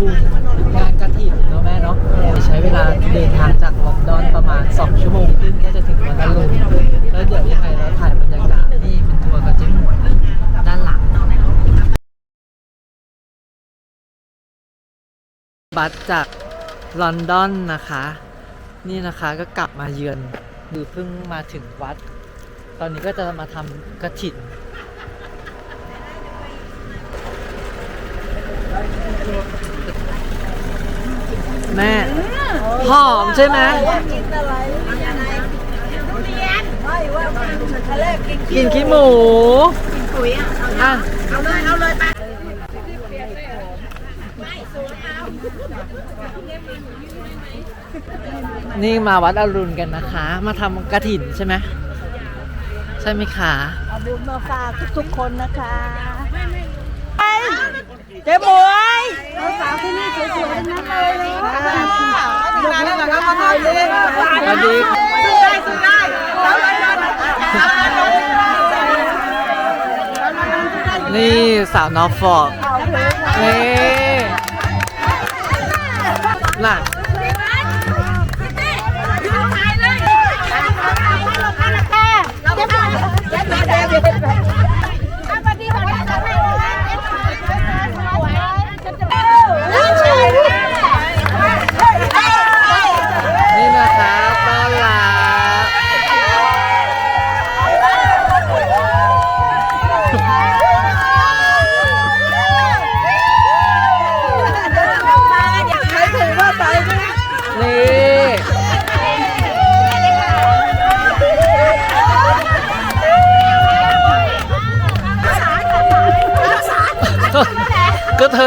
บุญงานกระถิ่นเนาะแม่เนาะใช้เวลาเดินทางจากลอนดอนประมาณ 2 ชั่วโมงครึ่งก็จะถึงวัดอรุณแล้วเดี๋ยวยังไงเราถ่ายบรรยากาศนี่เป็นทัวร์กับเจ๊หมวยด้านหลังบัสจากลอนดอนนะคะ นี่นะคะก็กลับมาเยือนหรือเพิ่งมาถึงวัด ตอนนี้ก็จะมาทำกระถิ่น แม่ หอมใช่ไหมกินอะไรทุเรียนไม่ว่าทะเลกินกินขี้หมูปุ๋ยอะอะเอาเลยเอาเลยไปนี่มาวัดอรุณกันนะคะ มาทำกระถิ่นใช่ไหมใช่ไหมคะเอาบุญมาฝากทุกๆคนนะคะ เจ๊หมวยสาวที่นี่สวยๆนะเลยลูกนี่นะครับมาถ่ายเลยสวัสดีซื้อได้ซื้อได้สาวร้อยล้านนี่สาวนอร์ฟอร์กนี่น่ะนี่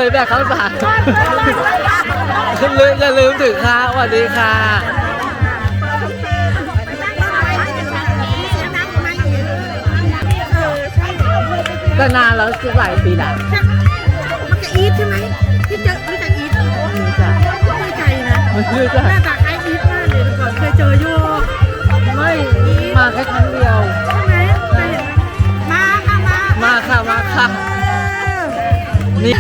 ยแบบข้าวสารคุณลืมอย่าลืมถึงค่ะสวัสดีค่ะแต่นานแล้วคือหลายปีแล้วมันจะอีทใช่ไหมที่เจอรู้จักอีทนี่จ้ะไม่ใจนะมันคือจ้ะหน้าตาคล้ายอีทมากเลยแต่ก่อนเคยเจออยู่ไม่มาแค่ครั้งเดียวใช่ไหมเคยเห็นไหมมาค่ะมามาค่ะมาค่ะ นี่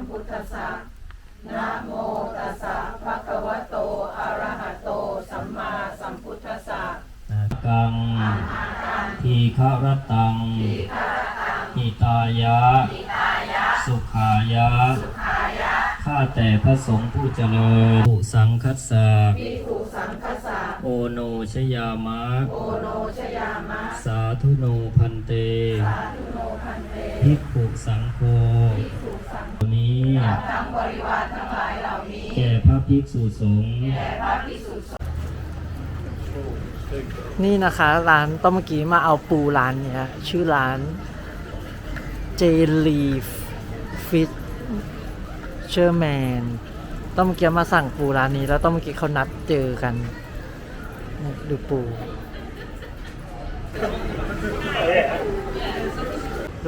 มพุทธัสสะนะโมตัสสะภะคะวะโต อะระหะโต สัมมาสัมพุทธัสสะกังทีฆรตังทิตายะ สุขายะ ข้าแต่พระสงฆ์ผู้เจริญผู้สังคัสสะโอโนชยามะ สาธุโนพันเต ภิกขุสังโฆ นี้แก่พระภิกษุสงฆ์นี่นะคะร้านต้องเมื่อกี้มาเอาปูร้านเนี้ยชื่อร้านเจลีฟิชเชอร์แมนต้องเมื่อกี้มาสั่งปูร้านนี้ แล้วต้องเมื่อกี้เขานัดเจอกันนี่ดูปู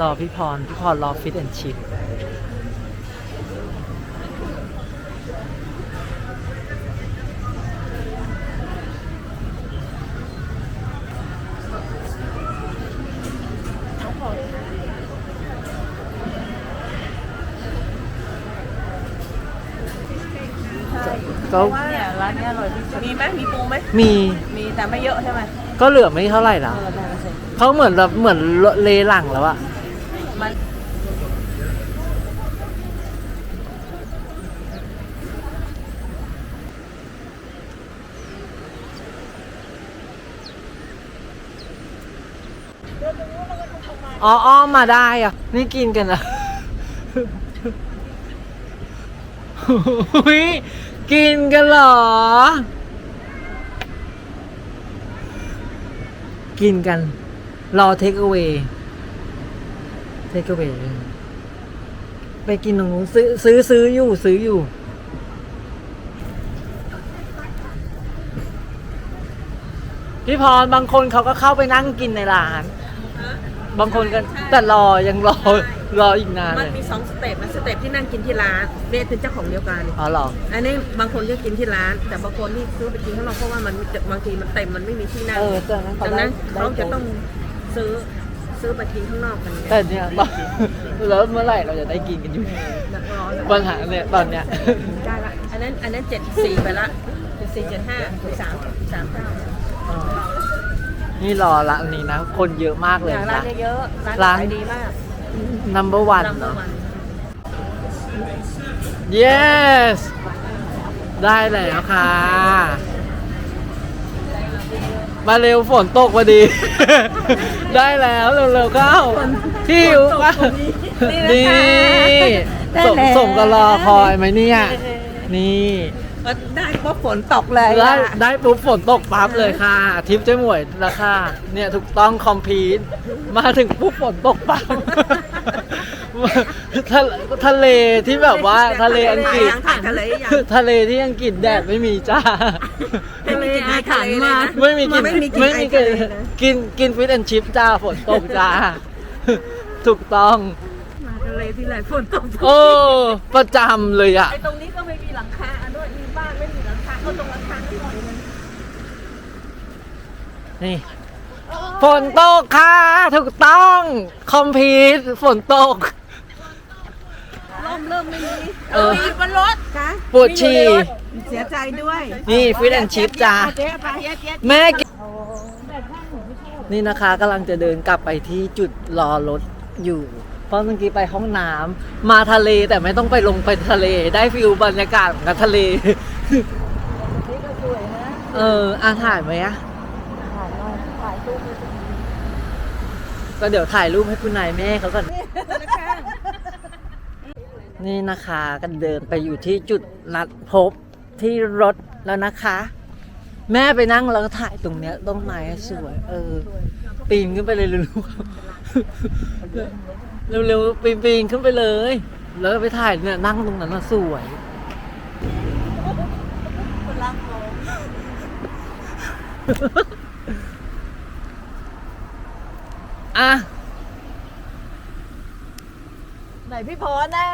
รอพี่พร พี่พรรอฟิตแอนชิพ ก็เนี่ยร้านเนี้ยอร่อยที่สุดมีไหมมีปูไหมมีมีแต่ไม่เยอะใช่ไหมก็เหลือไม่เท่าไหร่แล้วเออได้แล้วสิเขาเหมือนแบบเหมือนเลหลังแล้วอะมันอ๋ออ้อมมาได้อะนี่กินกันอะหุย กินกันเหรอ กินกัน รอเทคเอา a y เทคเอา a y ไปกินตรงนู้นซื้อซื้อซื้ออยู่ ซื้ออยู่ พี่พรบางคนเขาก็เข้าไปนั่งกินในร้าน บางคนก็แต่รอยังรอรออีกนานมัเลนยมีสองสเต็ปมันสเต็ปที่นั่งกินที่ร้านเนี่ยเป็นเจ้าของเดียวกัน อ๋อเหรออันนี้บางคนก็กินที่ร้าน แต่บางคนที่ซื้อไปกินข้างนอกเพราะว่ามันบางทีมันเต็มมันไม่มีที่นั่งเออแต่นั้นเขาดังนั้นได้เขาจะได้ต้องซื้อซื้อไปกินข้างนอกกันแต่เนี่ยตอนแล้วเมื่อไหร่เราจะได้กินกันอยู่นักร้อนปัญหาเนี่ยตอนเนี้ย ได้ละอันนั้นอันนั้นเจ็ดสี่ไปละเจ็ดสี่เจ็ดห้าสามสามเก้า อ๋อ นี่รอละอันนี้นะ คนเยอะมากเลยร้านนะเยอะๆร้าน ร้านขายดีมาก number one รางเนาะวัล yes ได้แล้วค่ะ มาเร็วฝนตกพอดี ได้แล้วเร็วๆเข้าที่อยู่ว่านี่สมสมกับรอคอยไหมเนี่ย นี่ ได้เพราะฝนตกเลยได้อะได้ปุ๊บฝนตกปั๊บเลยค่ะ ทิปเจ๊หมวยราคาเนี่ยถูกต้องคอมพีทมาถึงปุ๊บฝนตกปั๊บทะทะเลที่แบบว่าทะเลอังกฤษยังถ่ายทะเลยังทะเลที่อังกฤษแดดไม่มีจ้าไม่มีกลิ่นอาถรรพ์มาไม่มีกินไม่มีกลิ่นไม่มีกินไอทะเลนะกินกินฟิตแอนชิพจ้าฝนตกจ้าถูกต้องมาทะเลที่ไรฝนตกโอ้ประจำเลยอะไอ้ตรงนี้ก็ไม่มีหลังคา น่อยนึงนี่ฝนตกค่ะถูกต้องคอมพีทฝนตกร่มเริ่มไม่มีเออ มีบนรถค่ะปวดฉี่เสียใจด้วยนี่ฟิตแอนชิพจ้าเจ๊ไปเจ๊เจ๊แม่กินนี่นะคะกำลังจะเดินกลับไปที่จุดรอรถอยู่ เพราะเมื่อกี้ไปห้องน้ำมาทะเลแต่ไม่ต้องไปลงไปทะเล ได้ฟิลบรรยากาศของทะเล นี่ก็สวยนะเอออาถ่ายไหมอะถ่ายหน่อยถ่ายตู้ก็เดี๋ยวถ่ายรูปให้คุณนายแม่เขาก่อน นี่นะคะก็เดินไปอยู่ที่จุดนัดพบที่รถแล้วนะคะ แม่ไปนั่งแล้วก็ถ่ายตรงเนี้ยต้นไม้สวย เออ ปีนขึ้นไปเลยเร็วๆเร็วๆปีนปีนขึ้นไปเลย แล้วก็ไปถ่ายเนี่ยนั่งตรงนั้นน่ะสวย อะ ไหนพี่พรนะ